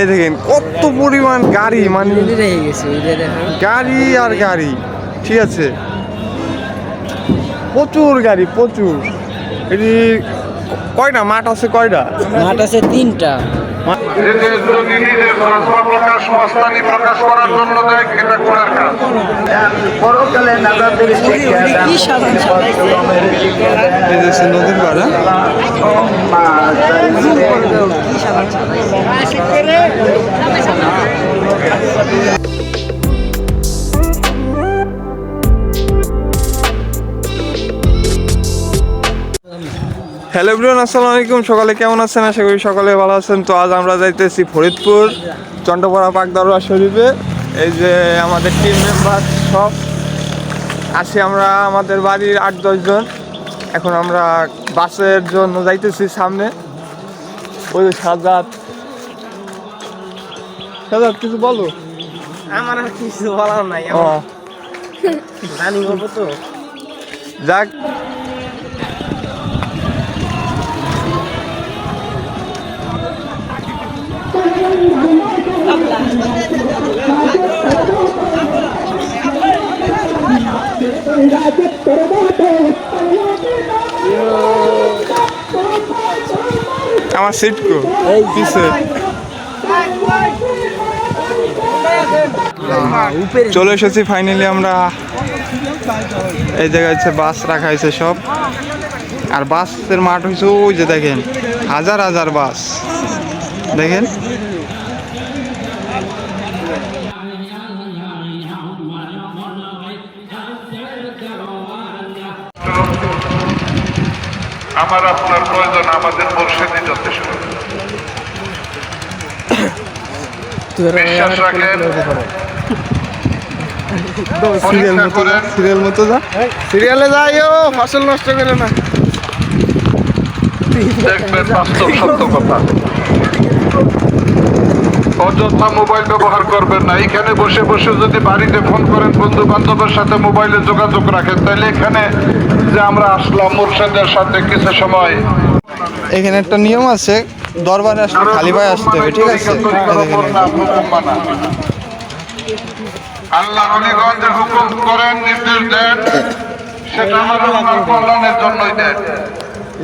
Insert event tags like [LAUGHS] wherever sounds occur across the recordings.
এই দেখেন কত পরিমাণ গাড়ি মানে গাড়ি আর গাড়ি ঠিক আছে? প্রচুর গাড়ি প্রচুর। এটি কয়টা? মাঠ আছে কয়টা? মাঠ আছে তিনটা। এদের যদি নিজের ভাষা প্রকাশ মস্তানি প্রকাশ করার জন্য দেয় এটা করার কাজ পরকালে শিক্ষা যে নদীর পাড়া হ্যালো ব্রিয়ান আসসালামু আলাইকুম। সকালে কেমন আছেন? আশা করি সকালে ভালো আছেন। তো আজ আমরা যাইতেছি ফরিদপুর চন্ডপাড়া পাকদারোয়া শরীফে। এই যে আমাদের টিম মেম্বার সব আছি আমরা আমাদের বাড়ির আট দশজন এখন আমরা বাসের জন্য যাইতেছি সামনে। ওই যে সাজাদ। সাজাদ কিছু বলো? আমার আর কিছু বলার নাই জানি বলব তো। যাক আমার সিট কো। পিছে। চলে এসেছি ফাইনালি আমরা। এই জায়গায় হচ্ছে বাস রাখা হয়েছে সব। আর বাসের মাঠ হয়েছে ওই যে দেখেন, হাজার হাজার বাস দেখেন? আমার আপনার প্রয়োজন আমাদের বর্ষেদি যথেষ্ট। বিশ্বাস রাখেন। সিরিয়াল মতো যা সিরিয়াল মতো যা। সিরিয়ালে যাইও ফসল নষ্ট করে না। দেখবেন বাস্তব সত্য কথা। অযথা মোবাইল ব্যবহার করবেন না। এখানে বসে বসে যদি বাড়িতে ফোন করেন বন্ধু বান্ধবের সাথে মোবাইলে যোগাযোগ রাখেন তাহলে এখানে যে আমরা আসলাম মুর্শিদের সাথে কিছু সময়। এখানে একটা নিয়ম আছে দরবারে আসলে খালি পায়ে আসতে হবে ঠিক আছে? আল্লাহ রলিগঞ্জ হুকুম করেন নির্দেশ দেন। সেটা আমার কল্যাণের জন্যই দেন।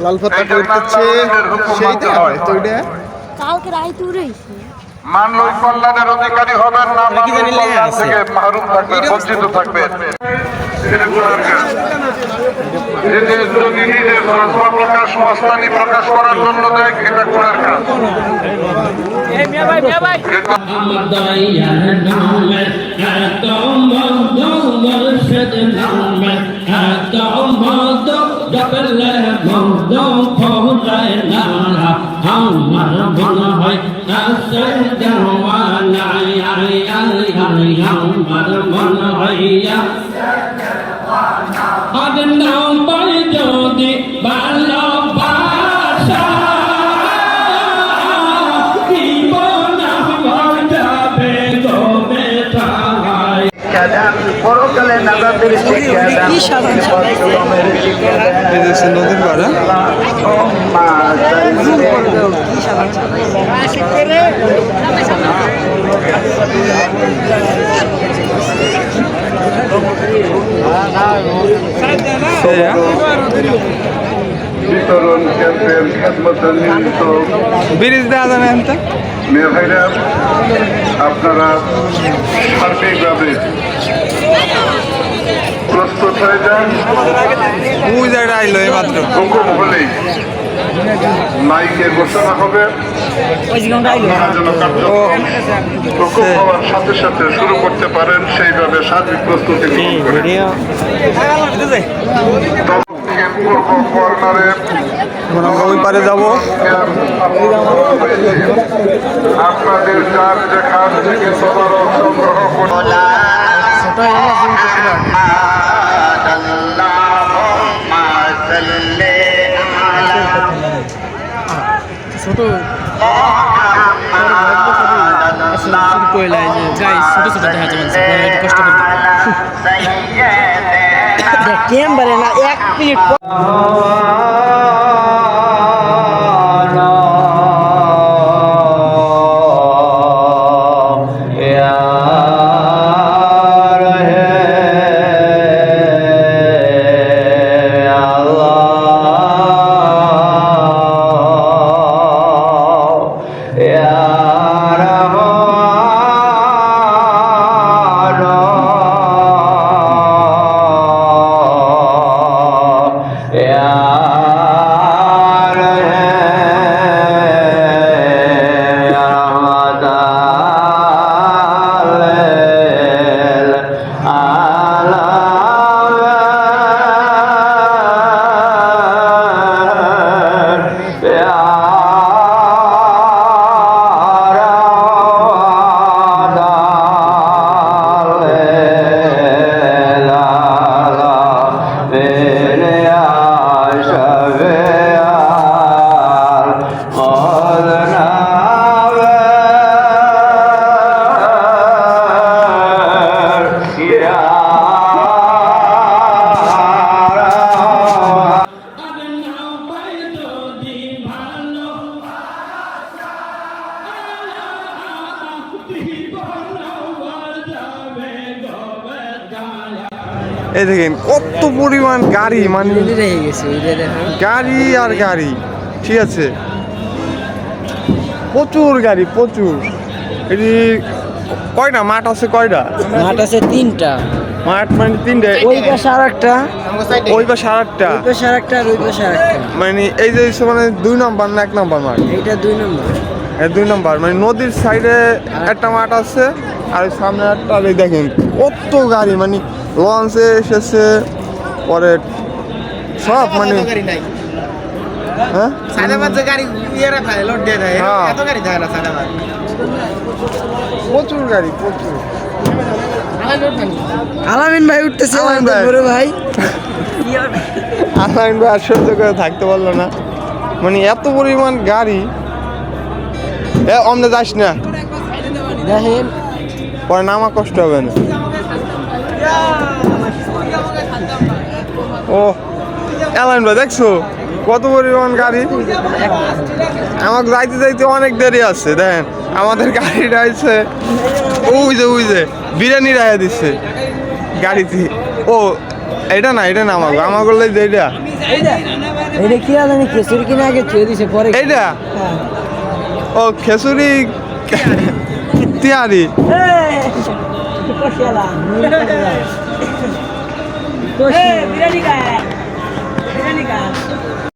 লাল পাতা করতেছে সেইটা তো ওইটা? কালকে রাইতে উড়েছি মানলই কল্যাণের অধিকারী হবেন না কল্যাণ থেকে মাহরুম থাকবেন বঞ্চিত থাকবেন প্রকাশ মস্তানি প্রকাশ করার কিন্তু যদি নদীর পাড়া কি সাবান সাবাইছে সেইয়া বিতরণ ক্যাম্পের খেদমতে নিয়োজিত ব্রিজ দেওয়া যাবে এনতে মেয়ে ভাইরা আপনারা সার্বিকভাবে যান আইলো হুকুম হলেই মাইকে ঘোষণা হবে। হুকুম হওয়ার সাথে সাথে শুরু করতে পারেন সেইভাবে সার্বিক প্রস্তুতি গ্রহণ কর্নারে আমরা ওই পারে যাব। আপনাদের যার যেখান থেকে সবার সংগ্রহ করে ছোট কইলাই যে গাই ছোট ছোট দেখা যাচ্ছে একটু কষ্ট করতে [LAUGHS] কেম না এক মিনিট yeah. এই দেখেন কত পরিমাণ গাড়ি মানে গাড়ি আর গাড়ি ঠিক আছে? প্রচুর গাড়ি প্রচুর। এটি কয়টা? মাঠ আছে কয়টা? মাঠ আছে তিনটা। মাঠ মানে তিনটে। ওই পাশে আর একটা ওই বা সারাটটা ওই পাশে আর একটা ওই পাশে আর একটা মানে এই যে মানে দুই নম্বর না এক নম্বর মাঠ? এইটা দুই নম্বর। এই দুই নম্বর। মানে নদীর সাইডে একটা মাঠ আছে আর সামনে একটা আর দেখেন কত গাড়ি মানে লঞ্চে এসেছে পরে সব মানে হ্যাঁ? হ্যাঁ। প্রচুর গাড়ি প্রচুর। আলামিন ভাই উঠতেছে আলামিন ভাই। ভাই। আলাইন ভাই আর সহ্য করে থাকতে পারল না। মানে এত পরিমাণ গাড়ি। এ অমনে যাস না। দেখেন। পরে নামা কষ্ট হবে না। ও এলাইন ভাই দেখছ? কত পরিমাণ গাড়ি? আমাকে যাইতে যাইতে অনেক দেরি আছে দেখেন। আমাদের গাড়িটা হয়েছে ওই যে ওই যে বিরিয়ানি রাখা দিচ্ছে গাড়িতে। ও এটা না এটা না আমাকে আমার করলে যে এটা। এটা কি জানি খেসুরি কিনে আগে ছুঁয়ে দিছে পরে এইটা? ও খেসুরি তিয়ারি। বিরিয়ানি খায় বিরিয়ানি খায়